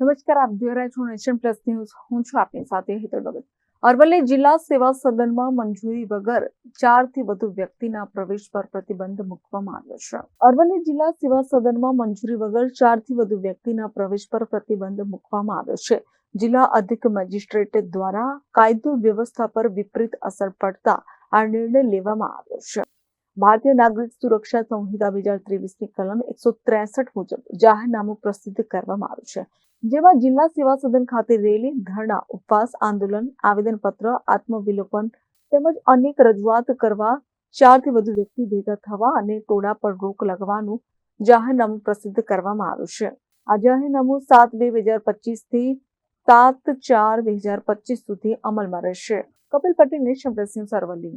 નમસ્કાર, આપ જોઈ રહ્યા છો નેશન પ્લસ ન્યૂઝ. હું છું આપની સાથે હેતલ ભગત. અરવલ્લી જિલ્લા સેવા સદનમાં મંજૂરી વગર ચારથી વધુ વ્યક્તિના પ્રવેશ પર પ્રતિબંધ મૂકવામાં આવ્યો છે. અરવલ્લી જિલ્લા સેવા સદનમાં મંજૂરી વગર ચારથી વધુ વ્યક્તિના પ્રવેશ પર પ્રતિબંધ મૂકવામાં આવ્યો છે. જિલ્લા અધિક મેજિસ્ટ્રેટ દ્વારા કાયદો વ્યવસ્થા પર વિપરીત અસર પડતા આ નિર્ણય લેવામાં આવ્યો છે. ભારતીય નાગરિક સુરક્ષા સંહિતા બે હજાર ત્રેવીસની કલમ એકસો ત્રેસઠ મુજબ જાહેરનામું પ્રસિદ્ધ કરવામાં આવ્યું છે. જેમાં જિલ્લા સેવા સદન ખાતે રેલી, ધરણા, ઉપવાસ, આંદોલન, આવેદનપત્ર, આત્મવિલોપન તેમજ અનેક રજૂઆત કરવા ચારથી વધુ વ્યક્તિ ભેગા થવા અને ટોળા પર રોક લગાવવાનું જાહેરનામું પ્રસિદ્ધ કરવામાં આવ્યું છે. આ જાહેરનામું સાત બે બે હજાર પચીસથી સાત ચાર બે હજાર પચીસ સુધી અમલમાં રહેશે. કપિલ પટેલ ને ન્યૂઝ અરવલ્લી